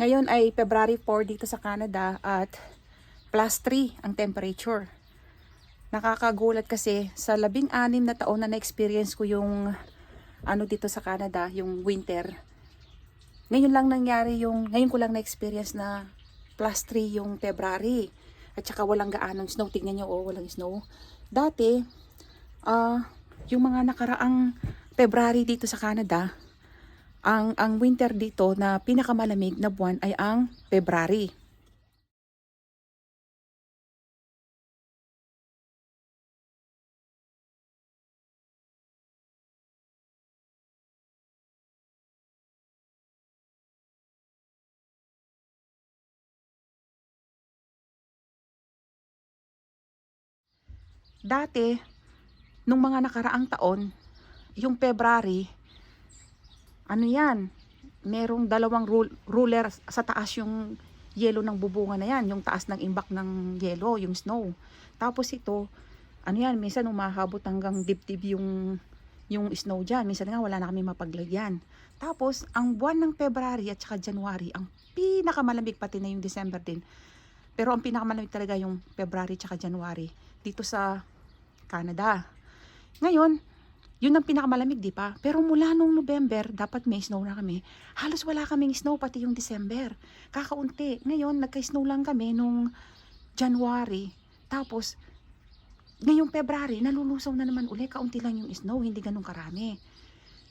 Ngayon ay February 4 dito sa Canada at plus 3 ang temperature. Nakakagulat kasi sa labing anim na taon na na-experience ko yung ano dito sa Canada, yung winter. Ngayon lang nangyari yung, ngayon ko lang na-experience na plus 3 yung February. At saka walang gaanong snow. Tingnan nyo, oh, walang snow. Dati, ah, yung mga nakaraang February dito sa Canada, ang ang winter dito na pinakamalamig na buwan ay ang February. Dati, nung mga nakaraang taon, yung February, ano yan, merong dalawang rul- ruler sa taas yung yelo ng bubunga na yan, yung taas ng imbak ng yelo, yung snow. Tapos ito, ano yan, minsan umahabot hanggang dibdib yung yung snow dyan. Minsan nga wala na kami mapaglagyan. Tapos, ang buwan ng February at saka January, ang pinakamalamig pati na yung December din. Pero ang pinakamalamig talaga yung February at saka January dito sa Canada. Ngayon, yun ang pinakamalamig, di pa? Pero mula nung November, dapat may snow na kami. Halos wala kaming snow, pati yung December. Kakaunti. Ngayon, nagka-snow lang kami nung January. Tapos, ngayong February, nalulusaw na naman uli. Kaunti lang yung snow, hindi ganun karami.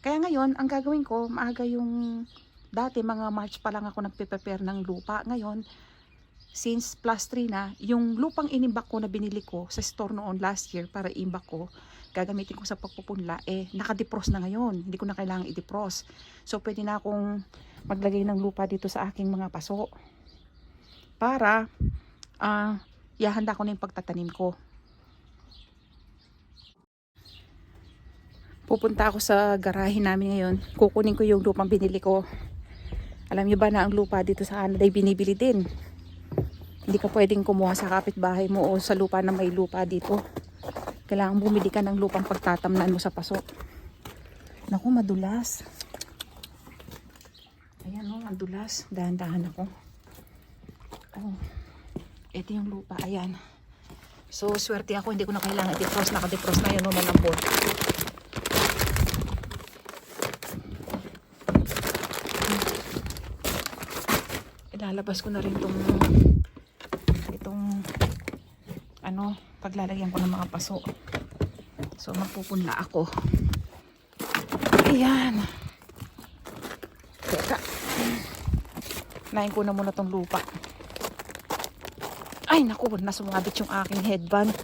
Kaya ngayon, ang gagawin ko, maaga yung... Dati, mga March pa lang ako nagpe-prepare ng lupa. Ngayon, since plus 3 na, yung lupang inimbak ko na binili ko sa store noon last year para imbak ko, gagamitin ko sa pagpupunla, eh, nakadepros na ngayon. Hindi ko na kailangan i-defrost. So, pwede na akong maglagay ng lupa dito sa aking mga paso. Para, ah, ihahanda ko na yung pagtatanim ko. Pupunta ako sa garahe namin ngayon. Kukunin ko yung lupang binili ko. Alam niyo ba na ang lupa dito sa Canada ay binibili din. Hindi ka pwedeng kumuha sa kapitbahay mo o sa lupa na may lupa dito. Kailangan bumili ka ng lupang pagtatamnan mo sa paso. Naku, madulas. Ayan o, madulas. Dahan-dahan ako. Oh, ito yung lupa. Ayan. So, swerte ako. Hindi ko na kailangan i-defrost. Naka-defrost na yun o malambot. Ilalabas ko na rin itong ano, paglalagyan ko ng mga paso. So, magpupunla ako. Ayan. Teka. Nain ko na muna tong lupa. Ay, naku, nasumabit yung aking headband.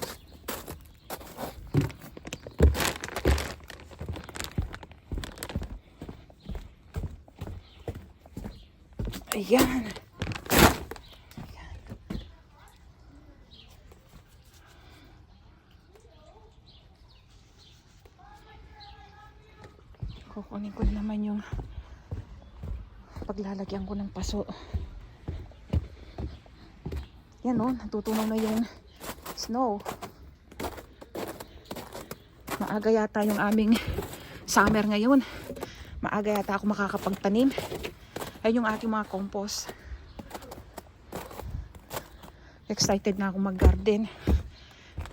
Ayan. Kukunin ko na naman yung paglalagyan ko ng paso. Yan o, natutunaw na yung snow. Maaga yata yung aming summer ngayon. Maaga yata ako makakapagtanim. Ayun yung aking mga compost. Excited na ako mag garden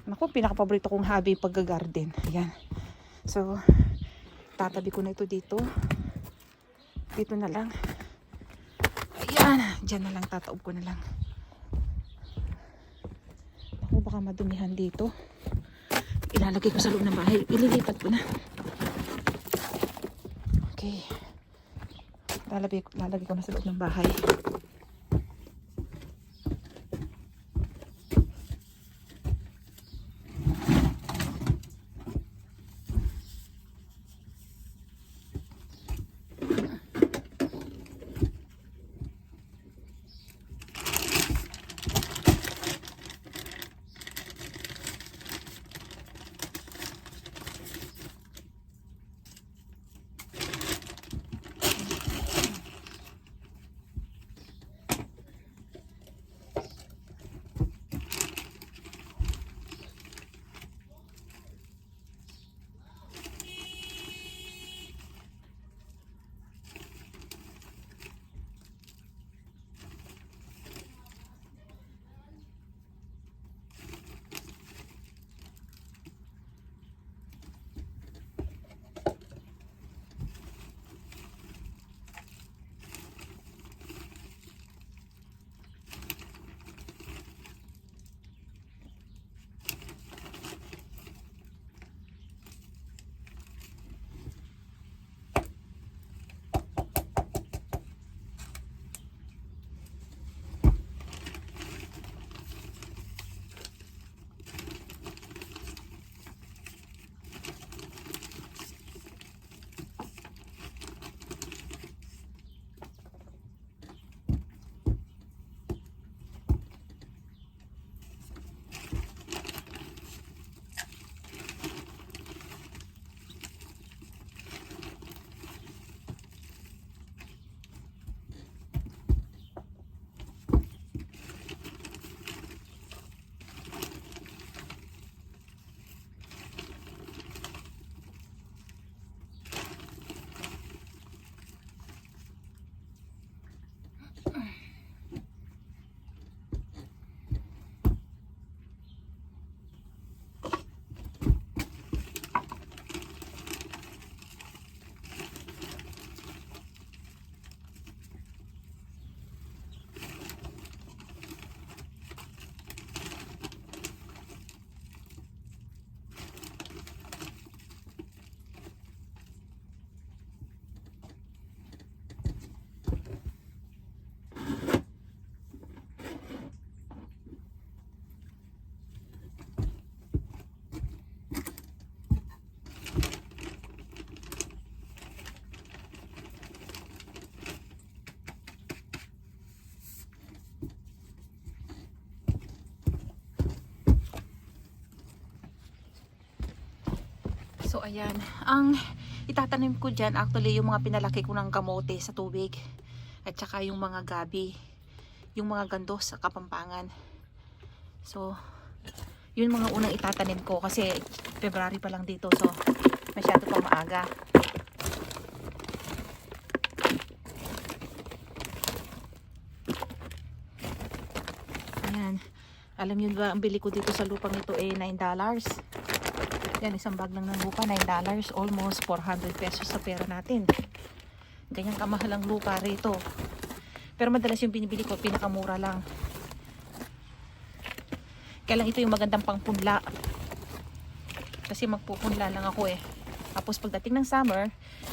Naku, pinakapaborito kong hobby pag-garden. Ayan. So, tatabi ko na ito dito. Dito na lang. Ayan. Diyan na lang. Tataob ko na lang. Ako baka madumihan dito. Ilalagay ko sa loob ng bahay. Ililipat ko na. Okay. Lalagay, lalagay ko na sa loob ng bahay. So ayan, ang itatanim ko dyan actually yung mga pinalaki ko ng kamote sa tubig at saka yung mga gabi, yung mga gandos sa kapampangan. So, yun mga unang itatanim ko kasi February pa lang dito so masyado pang maaga. Ayan. Alam niyo ba, ang bili ko dito sa lupang ito eh $9. Yan, isang bag lang ng lupa, $9. Almost 400 pesos sa pera natin. Ganyan kamahal ang lupa rito. Pero madalas yung binibili ko, pinakamura lang. Kaya lang ito yung magandang pangpunla. Kasi magpupunla lang ako eh. Tapos pagdating ng summer,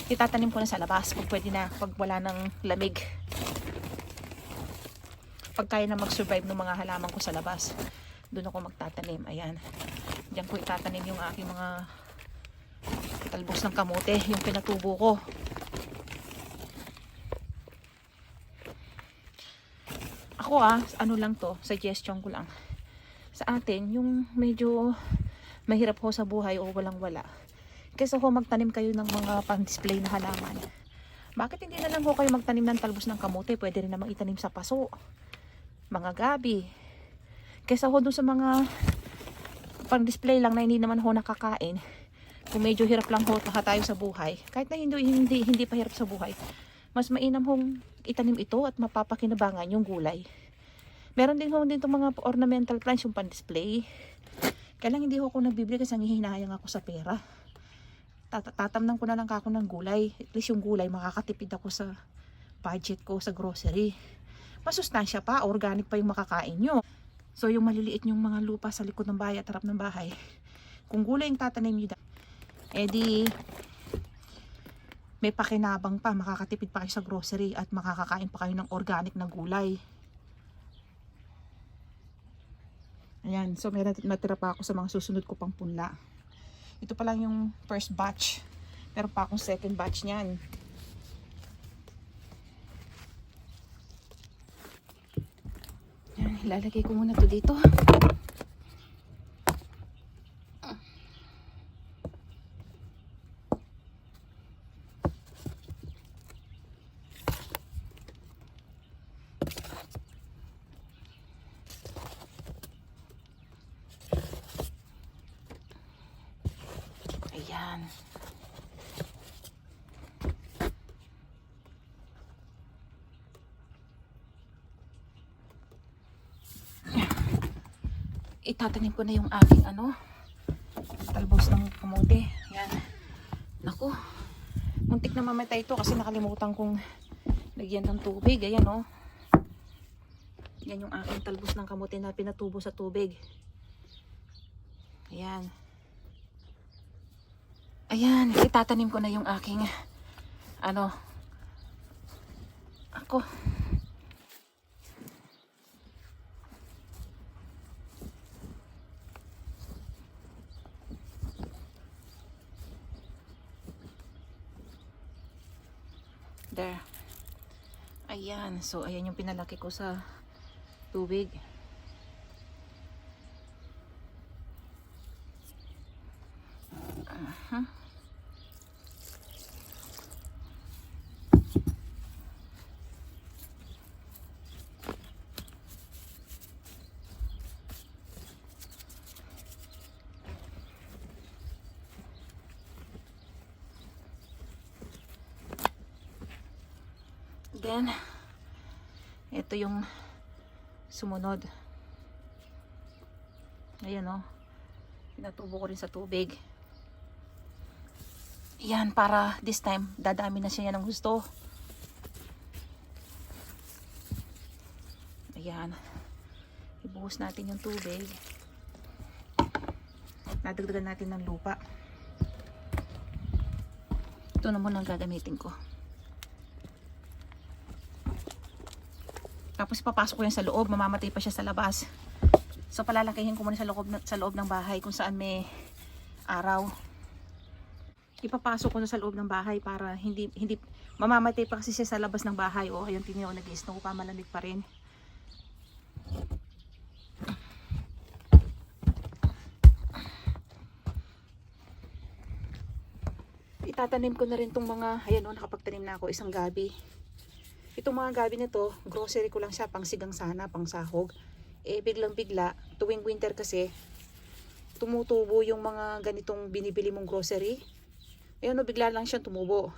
itatanim ko na sa labas pag pwede na, pag wala ng lamig. Pag kaya na mag-survive ng mga halaman ko sa labas, doon ako magtatanim. Ayan. Diyan ko itatanim yung aking mga talbos ng kamote, yung pinatubo ko. Ako ah, ano lang to, suggestion ko lang. Sa atin, yung medyo mahirap ho sa buhay o walang wala. Kesa ho magtanim kayo ng mga pang-display na halaman. Bakit hindi na lang ho kayo magtanim ng talbos ng kamote? Pwede rin namang itanim sa paso. Mga gabi. Kesa ho dun sa mga pang-display lang na hindi naman ho nakakain. Kung medyo hirap lang ho ha tayo sa buhay. Kahit na hindi, hindi, hindi pa hirap sa buhay. Mas mainam hong itanim ito at mapapakinabangan yung gulay. Meron din ho dito mga ornamental plants yung pan-display. Kaya lang hindi ho ako nagbibili kasi nangihinayang ako sa pera. Tat- Tatamnan ko na lang ako ng gulay. At least yung gulay makakatipid ako sa budget ko sa grocery. Masustansya pa, organic pa yung makakain nyo. So yung maliliit yung mga lupa sa likod ng bahay at harap ng bahay, kung gulay yung tatanim nyo, da- eh may pakinabang pa, makakatipid pa kayo sa grocery at makakakain pa kayo ng organic na gulay. Ayan, so may nat- natira pa ako sa mga susunod ko pang punla. Ito pa lang yung first batch. Meron pa akong second batch niyan. Yan, ilalagay ko muna to dito. Ayan. Itatanim ko na yung aking ano, talbos ng kamote. Ayan. Naku. Muntik na mamatay ito kasi nakalimutan kong lagyan ng tubig. Ayan oh. Yan yung aking talbos ng kamote na pinatubo sa tubig. Ayan. Ayan, itatanim ko na yung aking ano ako Ayan, so ayan yung pinalaki ko sa tubig. Aha. Then, ito yung sumunod. Ayan o. Pinatubo ko rin sa tubig. Yan, para this time, dadami na siya ng gusto. Ayan. Ibuhos natin yung tubig. Nadagdagan natin ng lupa. Ito na muna ang gagamitin ko. Tapos papasok ko yan sa loob, mamamatay pa siya sa labas. So palalakihin ko muna sa loob, sa loob ng bahay kung saan may araw. Ipapasok ko na sa loob ng bahay para hindi hindi mamamatay pa kasi siya sa labas ng bahay. Oh, ayun ko nag-snow pa malamig pa rin. itatanim ko na rin tong mga, ayan o, nakapagtanim na ako, isang gabi. Itong mga gabi na to, grocery ko lang siya, pang sigang sana, pang sahog. Eh, biglang bigla, tuwing winter kasi, tumutubo yung mga ganitong binibili mong grocery. Ayun o, bigla lang siyang tumubo.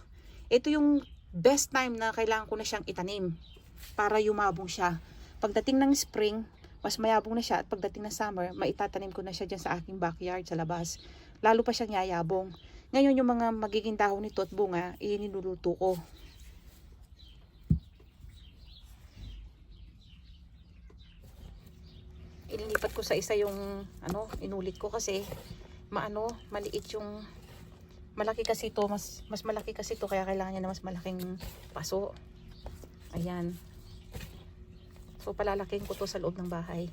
Ito yung best time na kailangan ko na siyang itanim para yumabong siya. Pagdating ng spring, mas mayabong na siya at pagdating ng summer, maitatanim ko na siya dyan sa aking backyard sa labas. Lalo pa siyang yayabong. Ngayon yung mga magiging dahon nito at bunga, ininuluto ko. Ililipat ko sa isa yung ano, inulit ko kasi maano, maliit yung malaki kasi ito, mas mas malaki kasi ito kaya kailangan niya na mas malaking paso. Ayan. So palalaking ko to sa loob ng bahay.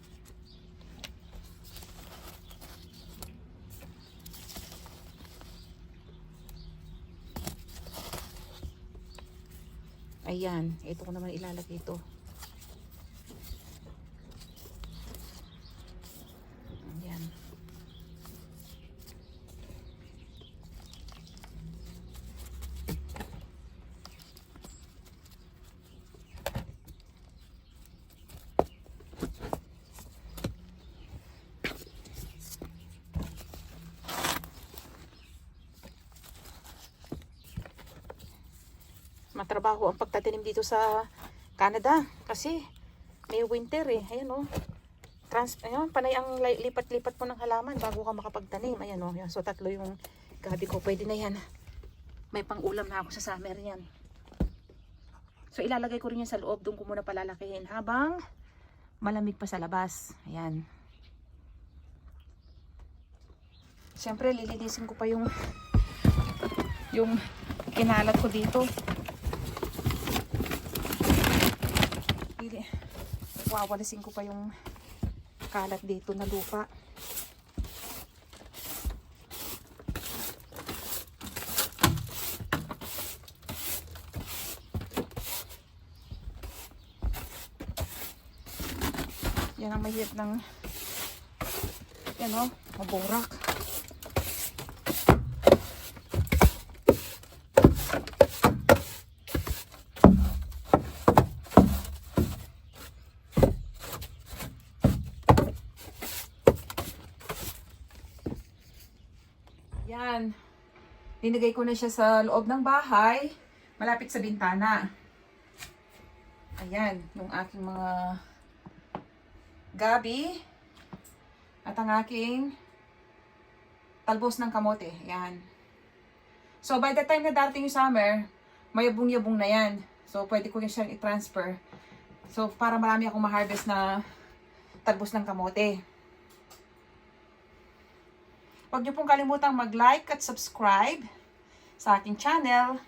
Ayan, ito ko naman ilalagay ito. Ayan. Matrabaho ang pagtatanim dito sa Canada kasi may winter eh. Ayan oh. Trans, ayun, panay ang li- lipat-lipat mo ng halaman bago ka makapagtanim. Ayan oh. Yan. So tatlo yung gabi ko. Pwede na yan. May pang-ulam na ako sa summer yan. So ilalagay ko rin yan sa loob. Doon ko muna palalakihin habang malamig pa sa labas. Ayan. Siyempre lilinisin ko pa yung yung kinalat ko dito. Hindi. Wawalisin ko pa yung kalat dito na lupa. Yan ang mahirap ng yan o, maburak. Yan. Linagay ko na siya sa loob ng bahay. Malapit sa bintana. Ayan. Yung aking mga gabi. At ang aking talbos ng kamote. Ayan. So, by the time na darating yung summer, mayabong-yabong na yan. So, pwede ko siyang i-transfer. So, para marami akong ma-harvest na talbos ng kamote. Huwag niyo pong kalimutang mag-like at subscribe sa aking channel.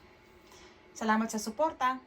Salamat sa suporta.